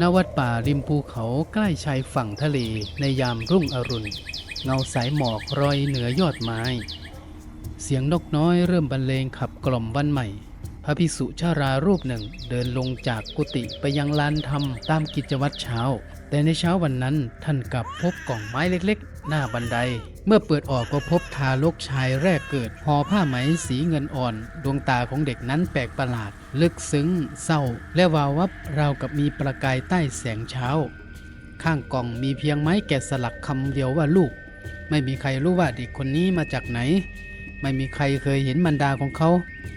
ณวัดป่าริมภูเขาใกล้ชายฝั่งทะเลในยามรุ่งอรุณ เงาสายหมอกรอยเหนือยอดไม้ เสียงนกน้อยเริ่มบรรเลงขับกล่อมวันใหม่ ระภิกษุชารารูปหนึ่งเดินลงจากกุฏิไปยังลานธรรมตามกิจวัตรเช้า แต่ในเช้าวันนั้นท่านกลับพบกล่องไม้เล็กๆ หน้าบันได เมื่อเปิดออกก็พบทารกชายแรกเกิดห่อผ้าไหมสีเงินอ่อน ดวงตาของเด็กนั้นแปลกประหลาด ลึกซึ้ง เศร้า และวาววับราวกับมีประกายใต้แสงเช้า ข้างกล่องมีเพียงไม้แกะสลักคำเดียวว่าลูก ไม่มีใครรู้ว่าเด็กคนนี้มาจากไหน ไม่มีใครเคยเห็นบรรดาของเขา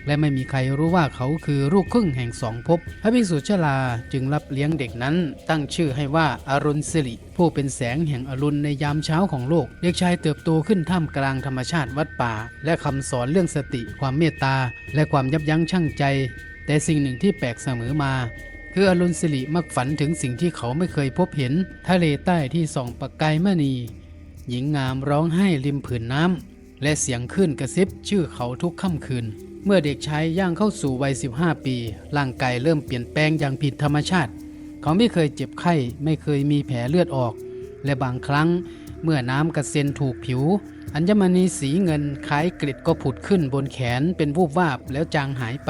และไม่มีใครรู้ว่าเขาคือลูกครึ่งแห่งสองภพพระภิกษุชราจึงรับเลี้ยงเด็กนั้น ตั้งชื่อให้ว่าอารุณสิริ ผู้เป็นแสงแห่งอรุณในยามเช้าของโลก เด็กชายเติบโตขึ้นท่ามกลางธรรมชาติวัดป่า และคำสอนเรื่องสติ ความเมตตา และความยับยั้งชั่งใจ แต่สิ่งหนึ่งที่แปลกเสมอมาคืออรุณสิริมักฝันถึงสิ่งที่เขาไม่เคยพบเห็น ทะเลใต้ที่ส่องประกายมณี หญิงงามร้องไห้ริมผืนน้ำ และเสียงคลื่นกระซิบชื่อเขาทุกค่ำคืน เมื่อเด็กชายย่างเข้าสู่วัย 15 ปี ร่างกายเริ่มเปลี่ยนแปลงอย่างผิดธรรมชาติ เขาไม่เคยเจ็บไข้ไม่เคยมีแผลเลือดออก และบางครั้ง เมื่อน้ำกระเซ็นถูกผิว อัญมณีสีเงินคล้ายกริดก็ผุดขึ้นบนแขนเป็นวูบวาบแล้วจางหายไป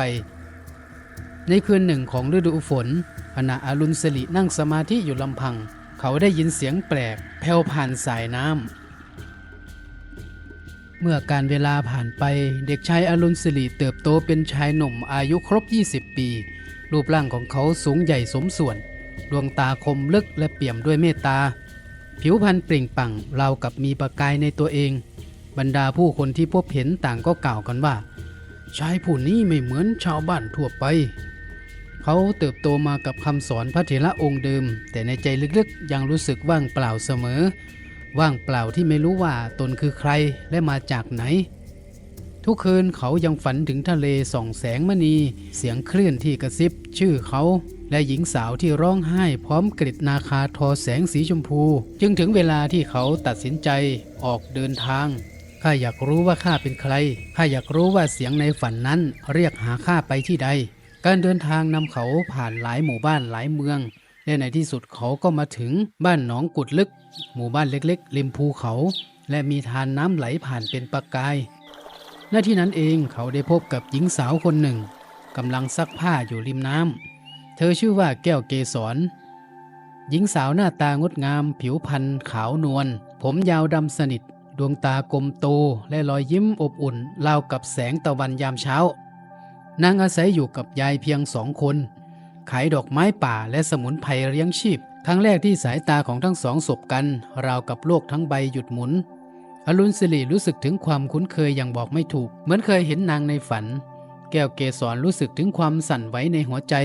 ในคืนหนึ่งของฤดูฝนขณะอารุณสิรินั่งสมาธิอยู่ลำพัง เขาได้ยินเสียงแปลกแผ่วผ่านสายน้ำ เมื่อการเวลาผ่านไปเด็กชายอรุณสิริเติบโตเป็นชายหนุ่มอายุครบ 20 ปี รูปร่างของเขาสูงใหญ่สมส่วน ดวงตาคมลึกและเปี่ยมด้วยเมตตา ผิวพรรณเปล่งปลั่งราวกับมีประกายในตัวเอง บรรดาผู้คนที่พบเห็นต่างก็กล่าวกันว่า ชายผู้นี้ไม่เหมือนชาวบ้านทั่วไป เขาเติบโตมากับคำสอนพระเถระองค์เดิม แต่ในใจลึกๆยังรู้สึกว่างเปล่าเสมอ ว่างเปล่าที่ไม่รู้ว่าตนคือใครและมาจากไหน ทุกคืนเขายังฝันถึงทะเลส่องแสงมณี เสียงคลื่นที่กระซิบ ชื่อเขา และหญิงสาวที่ร้องไห้พร้อมกริดนาคาทอแสงสีชมพู จึงถึงเวลาที่เขาตัดสินใจออกเดินทางข้าอยากรู้ว่าข้าเป็นใคร ข้าอยากรู้ว่าเสียงในฝันนั้นเรียกหาข้าไปที่ใด การเดินทางนำเขาผ่านหลายหมู่บ้านหลายเมือง และในที่สุดเขาก็มาถึงบ้านหนองกุดลึก หมู่บ้านเล็กๆริมภูเขา และมีทานน้ำไหลผ่านเป็นประกายณที่นั้นเองเขาได้พบกับหญิงสาวคนหนึ่งกำลังซักผ้าอยู่ริมน้ำ เธอชื่อว่าแก้วเกษรหญิงสาวหน้าตางดงาม ผิวพรรณขาวนวล ผมยาวดำสนิท ดวงตากลมโต และรอยยิ้มอบอุ่นราวกับแสงตะวันยามเช้า นางอาศัยอยู่กับยายเพียงสองคน ขายดอกไม้ป่าและสมุนไพรเลี้ยงชีพ ครั้งแรกที่สายตาของทั้งสองสบกัน ราวกับโลกทั้งใบหยุดหมุน อรุณสิริรู้สึกถึงความคุ้นเคยอย่างบอกไม่ถูก เหมือนเคยเห็นนางในฝัน แก้วเกสรรู้สึกถึงความสั่นไหวในหัวใจ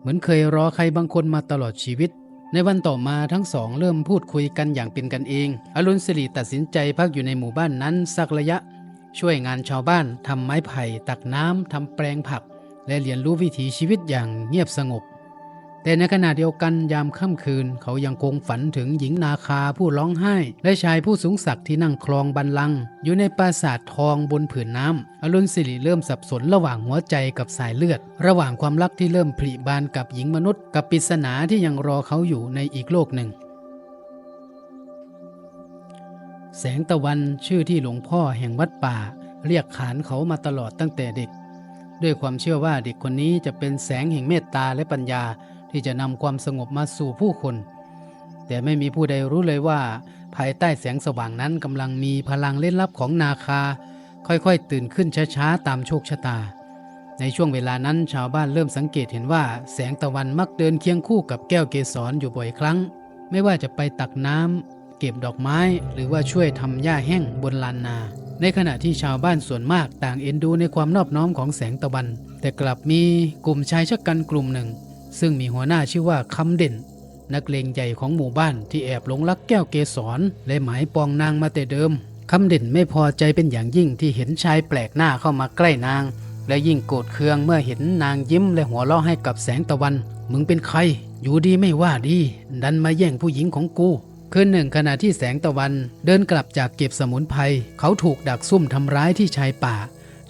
เหมือนเคยรอใครบางคนมาตลอดชีวิต ในวันต่อมาทั้งสองเริ่มพูดคุยกันอย่างเป็นกันเอง อรุณสิริตัดสินใจพักอยู่ในหมู่บ้านนั้นสักระยะ ช่วยงานชาวบ้านทำไม้ไผ่ ตักน้ำทำแปลงผัก และเรียนรู้วิถีชีวิตอย่างเงียบสงบ แต่ในขณะเดียวกันยามค่ำคืน เขายังคงฝันถึงหญิงนาคาผู้ร้องไห้ และชายผู้สูงศักดิ์ที่นั่งคลองบันลัง อยู่ในปราสาททองบนผืนน้ำอรุณสิริเริ่มสับสนระหว่างหัวใจกับสายเลือด ระหว่างความรักที่เริ่มผลิบานกับหญิงมนุษย์ กับปริศนาที่ยังรอเขาอยู่ในอีกโลกหนึ่ง แสงตะวันชื่อที่หลวงพ่อแห่งวัดป่า เรียกขานเขามาตลอดตั้งแต่เด็ก ด้วยความเชื่อว่าเด็กคนนี้จะเป็นแสงแห่งเมตตาและปัญญา ที่จะนำความสงบมาสู่ผู้คน แต่ไม่มีผู้ใดรู้เลยว่า ภายใต้แสงสว่างนั้นกำลังมีพลังเล่นลับของนาคา ค่อยๆ ตื่นขึ้นช้าๆ ตามโชคชะตา ในช่วงเวลานั้นชาวบ้านเริ่มสังเกตเห็นว่า แสงตะวันมักเดินเคียงคู่กับแก้วเกสรอยู่บ่อยครั้ง ไม่ว่าจะไปตักน้ำเก็บดอกไม้ หรือว่าช่วยทำหญ้าแห้งบนลานนาในขณะที่ชาวบ้านส่วนมากต่างเอ็นดูในความนอบน้อมของแสงตะวัน แต่กลับมีกลุ่มชายชะกันกลุ่มหนึ่ง ซึ่งมีหัวหน้าชื่อว่าคำเด่น นักเลงใหญ่ของหมู่บ้านที่แอบหลงรักแก้วเกสรและหมายปองนางมาแต่เดิมคำเด่นไม่พอใจเป็นอย่างยิ่งที่เห็นชายแปลกหน้าเข้ามาใกล้นาง และยิ่งโกรธเคืองเมื่อเห็นนางยิ้มและหัวเราะให้กับแสงตะวัน มึงเป็นใคร อยู่ดีไม่ว่าดี ดันมาแย่งผู้หญิงของกูคืนหนึ่งขณะที่แสงตะวันเดินกลับจากเก็บสมุนไพรเขาถูกดักซุ่มทำร้ายที่ชายป่า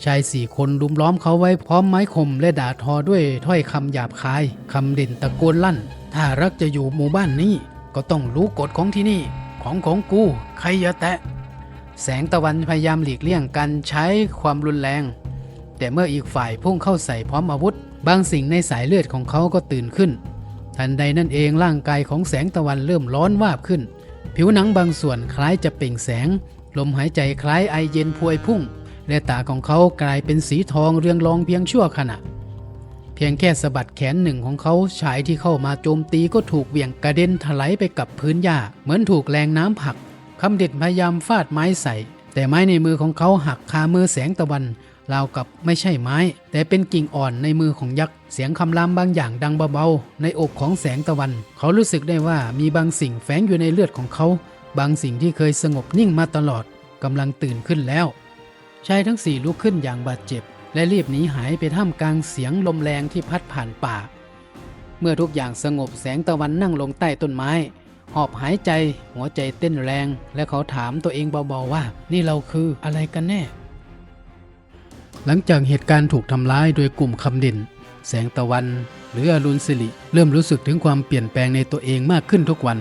ชายสี่คนลุมล้อมเขาไว้พร้อมไม้คมและด่าทอด้วยถ้อยคำหยาบคายคำเด่นตะโกนลั่น ถ้ารักจะอยู่หมู่บ้านนี้ ก็ต้องรู้กฎของที่นี่ ของของกูใครอย่าแตะ แสงตะวันพยายามหลีกเลี่ยงการใช้ความรุนแรง แต่เมื่ออีกฝ่ายพุ่งเข้าใส่พร้อมอาวุธ บางสิ่งในสายเลือดของเขาก็ตื่นขึ้น ทันใดนั่นเองร่างกายของแสงตะวันเริ่มร้อนวาบขึ้น ผิวหนังบางส่วนคล้ายจะเปล่งแสง ลมหายใจคล้ายไอเย็นพวยพุ่ง และตาของเขากลายเป็นสีทองเรืองรองเพียงชั่วขณะ เพียงแค่สะบัดแขนหนึ่งของเขาชายที่เข้ามาโจมตีก็ถูกเหวี่ยงกระเด็นถลายไปกับพื้นหญ้า เหมือนถูกแรงน้ำผลักคำเด็ดพยายามฟาดไม้ใส่ แต่ไม้ในมือของเขาหักคามือแสงตะวันราวกับไม่ใช่ไม้ แต่เป็นกิ่งอ่อนในมือของยักษ์ เสียงคำรามบางอย่างดังเบาๆในอกของแสงตะวัน เขารู้สึกได้ว่ามีบางสิ่งแฝงอยู่ในเลือดของเขา บางสิ่งที่เคยสงบนิ่งมาตลอดกำลังตื่นขึ้นแล้ว ชายทั้งสี่ลุกขึ้นอย่างบาดเจ็บ และรีบหนีหายไปท่ามกลางเสียงลมแรงที่พัดผ่านป่า เมื่อทุกอย่างสงบแสงตะวันนั่งลงใต้ต้นไม้ หอบหายใจ หัวใจเต้นแรง และเขาถามตัวเองเบาๆว่า นี่เราคืออะไรกันแน่ หลังจากเหตุการณ์ถูกทำร้ายโดยกลุ่มคำด่นแสงตะวัน หรืออรุณสิริเริ่มรู้สึกถึงความเปลี่ยนแปลงในตัวเองมากขึ้นทุกวัน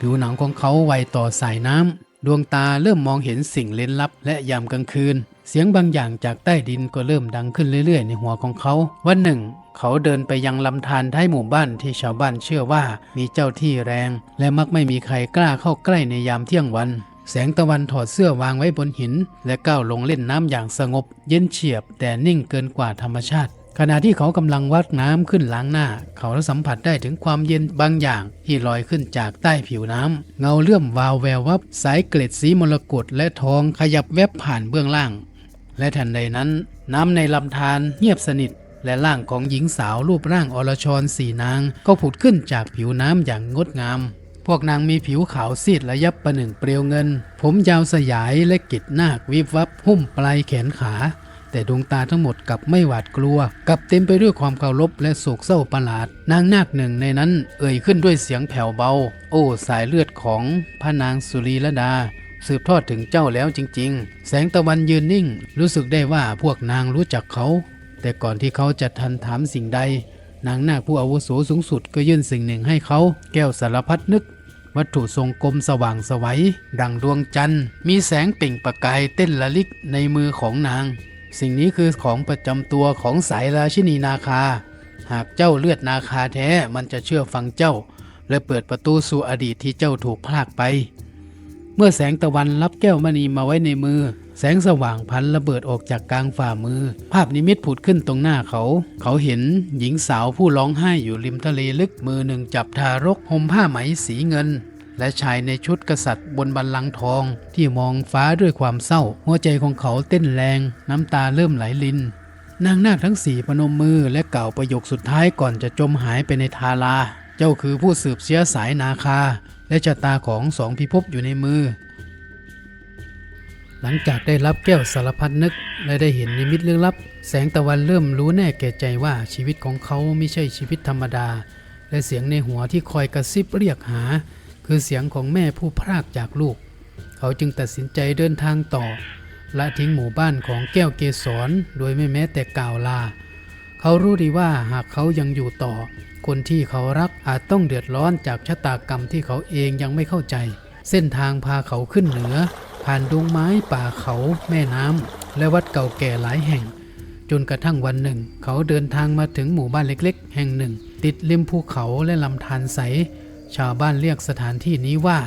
ผิวหนังของเขาไวต่อสายน้ำ ดวงตาเริ่มมองเห็นสิ่งเล้นลับและยามกลางคืน เสียงบางอย่างจากใต้ดินก็เริ่มดังขึ้นเรื่อยๆ ในหัวของเขา วันหนึ่ง เขาเดินไปยังลำธารท้ายหมู่บ้านที่ชาวบ้านเชื่อว่ามีเจ้าที่แรง และมักไม่มีใครกล้าเข้าใกล้ในยามเที่ยงวัน แสงตะวันถอดเสื้อวางไว้บนหิน และก้าวลงเล่นน้ำอย่างสงบ เย็นเฉียบแต่นิ่งเกินกว่าธรรมชาติ ขณะที่เขากำลังวัดน้ำขึ้นล้างหน้า เขาสัมผัสได้ถึงความเย็นบางอย่างที่ลอยขึ้นจากใต้ผิวน้ำเงาเลื่อมวาวแวววับสายเกล็ดสีมรกตและทองขยับแวบผ่านเบื้องล่าง และทันใดนั้น น้ำในลำธารเงียบสนิท และร่างของหญิงสาวรูปร่างอรชรสี่นาง ก็ผุดขึ้นจากผิวน้ำอย่างงดงาม พวกนางมีผิวขาวซีดระยับประหนึ่งเปลวเงิน ผมยาวสยายและกิดนาควิบวับหุ้มปลายแขนขา แต่ดวงตาทั้งหมดกลับไม่หวาดกลัวกลับเต็มไปด้วยความเคารพและโศกเศร้าประหลาด นางนาคหนึ่งในนั้นเอ่ยขึ้นด้วยเสียงแผ่วเบา โอ้สายเลือดของพระนางสุรีลดา สืบทอดถึงเจ้าแล้วจริง ๆ แสงตะวันยืนนิ่ง รู้สึกได้ว่าพวกนางรู้จักเขา แต่ก่อนที่เขาจะทันถามสิ่งใด นางนาคผู้อาวุโสสูงสุดก็ยื่นสิ่งหนึ่งให้เขา แก้วสารพัดนึกวัตถุทรงกลมสว่างสวัยดังดวงจันทร์ มีแสงเปล่งประกายเต้นละลิกในมือของนาง สิ่งนี้คือของประจำตัวของสายราชินีนาคา หากเจ้าเลือดนาคาแท้มันจะเชื่อฟังเจ้า และเปิดประตูสู่อดีตที่เจ้าถูกพลากไป เมื่อแสงตะวันรับแก้วมณีมาไว้ในมือ แสงสว่างพันระเบิดออกจากกลางฝ่ามือ ภาพนิมิตผุดขึ้นตรงหน้าเขา เขาเห็นหญิงสาวผู้ร้องไห้อยู่ริมทะเลลึกมือหนึ่งจับทารกห่มผ้าไหมสีเงิน และชายในชุดกษัตริย์บนบัลลังก์ทอง ที่มองฟ้าด้วยความเศร้า หัวใจของเขาเต้นแรง น้ำตาเริ่มไหลลิน นางนาคทั้งสี่พนมมือและกล่าวประโยคสุดท้ายก่อนจะจมหายไปในทารา เจ้าคือผู้สืบเชื้อสายนาคา และชะตาของสองพิภพอยู่ในมือ หลังจากได้รับแก้วสารพัดนึกและได้เห็นนิมิตลึกลับ แสงตะวันเริ่มรู้แน่แก่ใจว่าชีวิตของเขาไม่ใช่ชีวิตธรรมดา และเสียงในหัวที่คอยกระซิบเรียกหา คือเสียงของแม่ผู้พรากจากลูก เขาจึงตัดสินใจเดินทางต่อ ละทิ้งหมู่บ้านของแก้วเกสรโดยไม่แม้แต่กล่าวลา เขารู้ดีว่าหากเขายังอยู่ต่อ คนที่เขารักอาจต้องเดือดร้อนจากชะตากรรมที่เขาเองยังไม่เข้าใจ เส้นทางพาเขาขึ้นเหนือ ผ่านดงไม้ป่าเขาแม่น้ำและวัดเก่าแก่หลายแห่ง จนกระทั่งวันหนึ่ง เขาเดินทางมาถึงหมู่บ้านเล็ก ๆ แห่งหนึ่ง ติดริมภูเขาและลำธารใส ชาวบ้านเรียกสถานที่นี้ว่า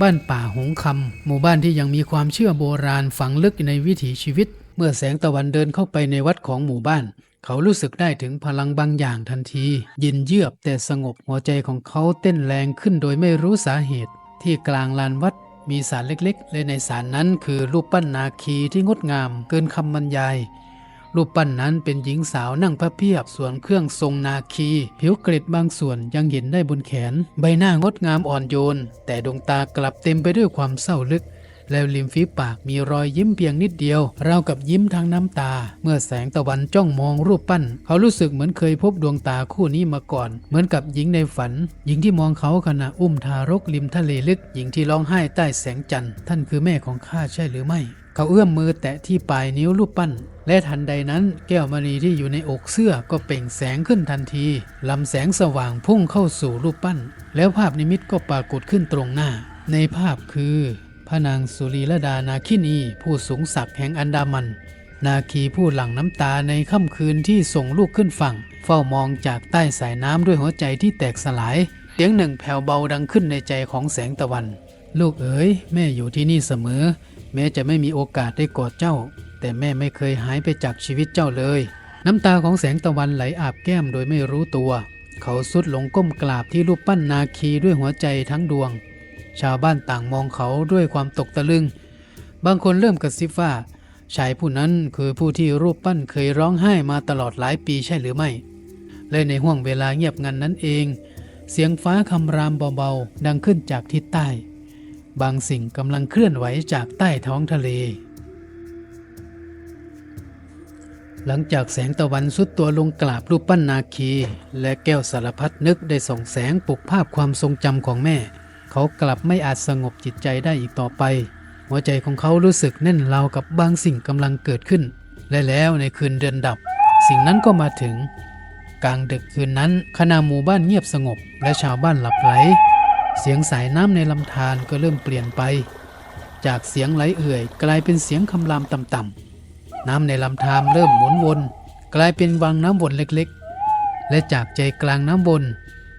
บ้านป่าหงคำหมู่บ้านที่ยังมีความเชื่อโบราณฝังลึกในวิถีชีวิต เมื่อแสงตะวันเดินเข้าไปในวัดของหมู่บ้าน เขารู้สึกได้ถึงพลังบางอย่างทันที เย็นเยือกแต่สงบหัวใจของเขาเต้นแรงขึ้นโดยไม่รู้สาเหตุ ที่กลางลานวัดมีศาลเล็กๆ และในศาลนั้นคือรูปปั้นนาคีที่งดงามเกินคำบรรยาย รูปปั้นนั้นเป็นหญิงสาวนั่งพระเพียบส่วนเครื่องทรงนาคี ผิวเกล็ดบางส่วนยังเห็นได้บนแขน ใบหน้างดงามอ่อนโยน แต่ดวงตากลับเต็มไปด้วยความเศร้าลึก แล้วริมฝีปากมีรอยยิ้มเพียงนิดเดียวราวกับยิ้มทางน้ำตา เมื่อแสงตะวันจ้องมองรูปปั้น เขารู้สึกเหมือนเคยพบดวงตาคู่นี้มาก่อน เหมือนกับหญิงในฝัน หญิงที่มองเขาขณะอุ้มทารกริมทะเลลึก หญิงที่ร้องไห้ใต้แสงจันทร์ ท่านคือแม่ของข้าใช่หรือไม่ เขาเอื้อมมือแตะที่ปลายนิ้วรูปปั้น และทันใดนั้น แก้วมณีที่อยู่ในอกเสื้อก็เปล่งแสงขึ้นทันทีลำแสงสว่างพุ่งเข้าสู่รูปปั้น แล้วภาพนิมิตก็ปรากฏขึ้นตรงหน้า ในภาพคือ พระนางสุรีลดานาคินีผู้สูงศักดิ์แห่งอันดามัน นาคีผู้หลั่งน้ำตาในค่ำคืนที่ส่งลูกขึ้นฝั่ง เฝ้ามองจากใต้สายน้ำด้วยหัวใจที่แตกสลายเสียงหนึ่งแผ่วเบาดังขึ้นในใจของแสงตะวัน ลูกเอ๋ยแม่อยู่ที่นี่เสมอ แม้จะไม่มีโอกาสได้กอดเจ้า แต่แม่ไม่เคยหายไปจากชีวิตเจ้าเลย น้ำตาของแสงตะวันไหลอาบแก้มโดยไม่รู้ตัว เขาสุดลงก้มกราบที่รูปปั้นนาคีด้วยหัวใจทั้งดวง ชาวบ้านต่างมองเขาด้วยความตกตะลึง บางคนเริ่มกระซิบว่าชายผู้นั้นคือผู้ที่รูปปั้นเคยร้องไห้มาตลอดหลายปีใช่หรือไม่ และในห่วงเวลาเงียบงันนั้นเอง เสียงฟ้าคำรามเบาๆ ดังขึ้นจากทิศใต้ บางสิ่งกำลังเคลื่อนไหวจากใต้ท้องทะเล หลังจากแสงตะวันสุดตัวลงกราบรูปปั้นนาคี และแก้วสารพัดนึกได้ส่องแสงปลุกภาพความทรงจำของแม่ เขากลับไม่อาจสงบจิตใจได้อีกต่อไป หัวใจของเขารู้สึกแน่นราวกับบางสิ่งกำลังเกิดขึ้น และแล้วในคืนเดือนดับ สิ่งนั้นก็มาถึง กลางดึกคืนนั้นขณะหมู่บ้านเงียบสงบ และชาวบ้านหลับไหล เสียงสายน้ำในลำธารก็เริ่มเปลี่ยนไป จากเสียงไหลเอื่อย กลายเป็นเสียงคำรามต่ำๆน้ำในลำธารเริ่มหมุนวน กลายเป็นวังน้ำวนเล็กๆ และจากใจกลางน้ำวน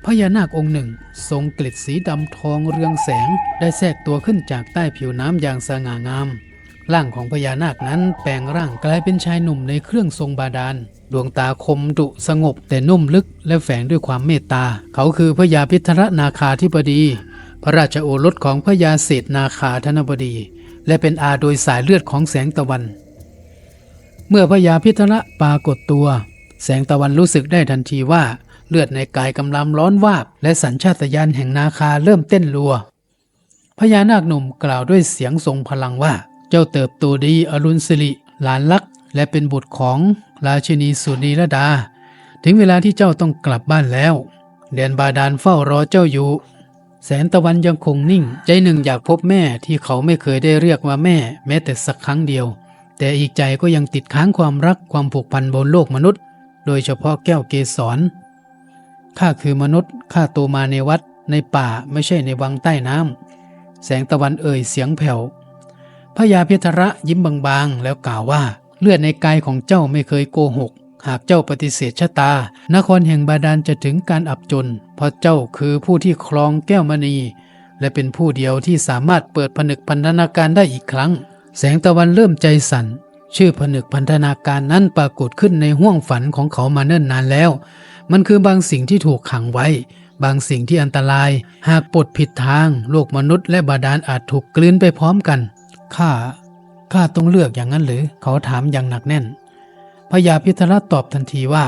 พญานาคองค์หนึ่ง ทรงกลิดสีดำทองเรืองแสง ได้แทรกตัวขึ้นจากใต้ผิวน้ำอย่างสง่างาม ร่างของพญานาคนั้นแปลงร่างกลายเป็นชายหนุ่มในเครื่องทรงบาดาล ดวงตาคมดุสงบ แต่นุ่มลึกและแฝงด้วยความเมตตา เขาคือพญาพิทรนาคาธิบดี พระราชโอรสของพญาเศรษนาคาธนบดี และเป็นอาโดยสายเลือดของแสงตะวัน เมื่อพญาพิทระปรากฏตัว แสงตะวันรู้สึกได้ทันทีว่าเลือดในกายกำลังร้อนวาบ และสัญชาตญาณแห่งนาคาเริ่มเต้นรัวพญานาคหนุ่มกล่าวด้วยเสียงทรงพลังว่า เจ้าเติบโตดีอรุณสิริหลานลักและเป็นบุตรของราชินีสุนีรดา ถึงเวลาที่เจ้าต้องกลับบ้านแล้วแดนบาดาลเฝ้ารอเจ้าอยู่ แสงตะวันยังคงนิ่ง ใจหนึ่งอยากพบแม่ที่เขาไม่เคยได้เรียกว่าแม่ แม้แต่สักครั้งเดียว แต่อีกใจก็ยังติดค้างความรักความผูกพันบนโลกมนุษย์ โดยเฉพาะแก้วเกสรข้าคือมนุษย์ข้าโตมาในวัดในป่าไม่ใช่ในวังใต้น้ำแสงตะวันเอ่ยเสียงแผ่ว พระยาเพทระยิ้มบางๆ แล้วกล่าวว่า เลือดในกายของเจ้าไม่เคยโกหก หากเจ้าปฏิเสธชะตา นครแห่งบาดาลจะถึงการอับจน เพราะเจ้าคือผู้ที่ครองแก้วมณี และเป็นผู้เดียวที่สามารถเปิดผนึกพันธนาการได้อีกครั้ง แสงตะวันเริ่มใจสั่นชื่อผนึกพันธนาการนั้นปรากฏขึ้นในห้วงฝันของเขามาเนิ่นนานแล้ว มันคือบางสิ่งที่ถูกขังไว้ บางสิ่งที่อันตราย หากปลดผิดทาง โลกมนุษย์และบาดาลอาจถูกกลืนไปพร้อมกัน ข้าข้าต้องเลือกอย่างนั้นหรือ เขาถามอย่างหนักแน่นพญาพิทรตอบทันทีว่า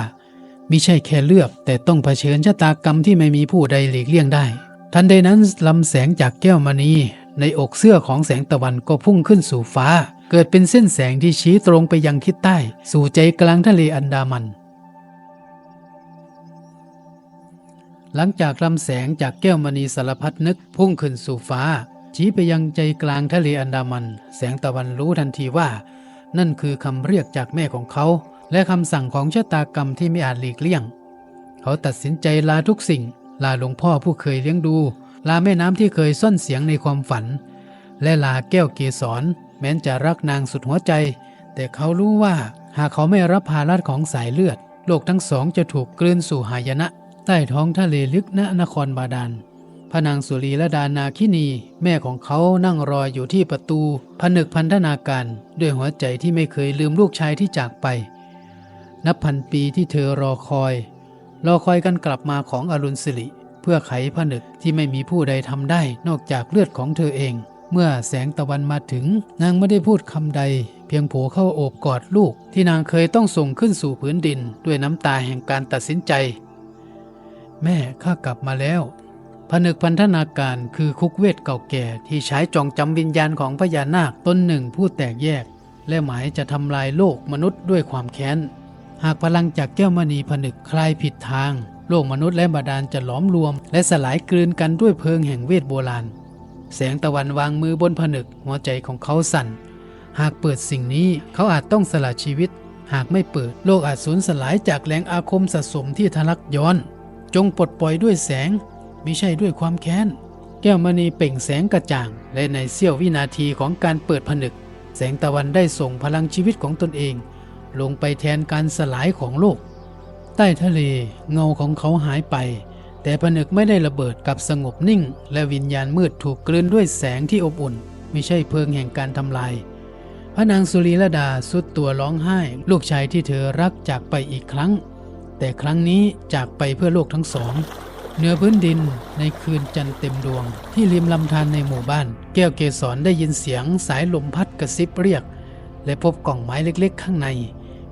มิใช่แค่เลือกแต่ต้องเผชิญชะตากรรมที่ไม่มีผู้ใดหลีกเลี่ยงได้ ทันใดนั้นลำแสงจากแก้วมณีในอกเสื้อของแสงตะวันก็พุ่งขึ้นสู่ฟ้า เกิดเป็นเส้นแสงที่ชี้ตรงไปยังทิศใต้ สู่ใจกลางทะเลอันดามัน หลังจากลำแสงจากแก้วมณีสารพัดนึกพุ่งขึ้นสู่ฟ้า ชี้ไปยังใจกลางทะเลอันดามัน แสงตะวันรู้ทันทีว่า นั่นคือคำเรียกจากแม่ของเขา และคำสั่งของชะตากรรมที่ไม่อาจหลีกเลี่ยง เขาตัดสินใจลาทุกสิ่ง ลาหลวงพ่อผู้เคยเลี้ยงดู ลาแม่น้ำที่เคยซ่อนเสียงในความฝัน และลาแก้วเกสรแม้นจะรักนางสุดหัวใจ แต่เขารู้ว่าหากเขาไม่รับภาระของสายเลือด โลกทั้งสองจะถูกกลืนสู่หายนะ ใต้ท้องทะเลลึกณนครบาดาล พนางสุรีและดานาคินี แม่ของเขานั่งรออยู่ที่ประตู ผนึกพันธนาการ ด้วยหัวใจที่ไม่เคยลืมลูกชายที่จากไป นับพันปีที่เธอรอคอย รอคอยกันกลับมาของอรุณสิริ เพื่อไขผนึกที่ไม่มีผู้ใดทำได้นอกจากเลือดของเธอเอง เมื่อแสงตะวันมาถึง นางไม่ได้พูดคำใด เพียงโผเข้าโอบกอดลูก ที่นางเคยต้องส่งขึ้นสู่พื้นดิน ด้วยน้ำตาแห่งการตัดสินใจ แม่ข้ากลับมาแล้ว ผนึกพันธนาการคือคุกเวทเก่าแก่ที่ใช้จองจำวิญญาณของพญานาคตนหนึ่งผู้แตกแยก และหมายจะทำลายโลกมนุษย์ด้วยความแค้น หากพลังจากแก้วมณีผนึกคลายผิดทาง โลกมนุษย์และบาดาลจะหลอมรวม และสลายกลืนกันด้วยเพลิงแห่งเวทโบราณ แสงตะวันวางมือบนผนึกหัวใจของเขาสั่น หากเปิดสิ่งนี้เขาอาจต้องสละชีวิต หากไม่เปิดโลกอาจสูญสลายจากแรงอาคมสะสมที่ทะลักย้อน จงปลดปล่อยด้วยแสง มิใช่ด้วยความแค้น แก้วมณีเปล่งแสงกระจ่าง และในเสี้ยววินาทีของการเปิดผนึก แสงตะวันได้ส่งพลังชีวิตของตนเอง ลงไปแทนการสลายของโลก ใต้ทะเลเงาของเขาหายไป แต่ผนึกไม่ได้ระเบิดกับสงบนิ่ง และวิญญาณมืดถูกกลืนด้วยแสงที่อบอุ่น ไม่ใช่เพลิงแห่งการทำลายพระนางสุรีลดาสุดตัวร้องไห้ ลูกชายที่เธอรักจากไปอีกครั้ง แต่ครั้งนี้จากไปเพื่อโลกทั้งสอง เหนือพื้นดินในคืนจันทร์เต็มดวง ที่ริมลำธารในหมู่บ้าน แก้วเกสรได้ยินเสียงสายลมพัดกระซิบเรียก และพบกล่องไม้เล็กๆ ข้างใน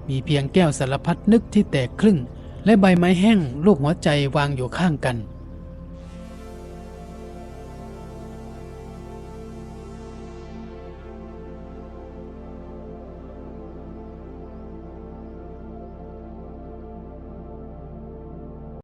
มีเพียงแก้วสารพัดนึกที่แตกครึ่ง และใบไม้แห้งรูปหัวใจวางอยู่ข้างกัน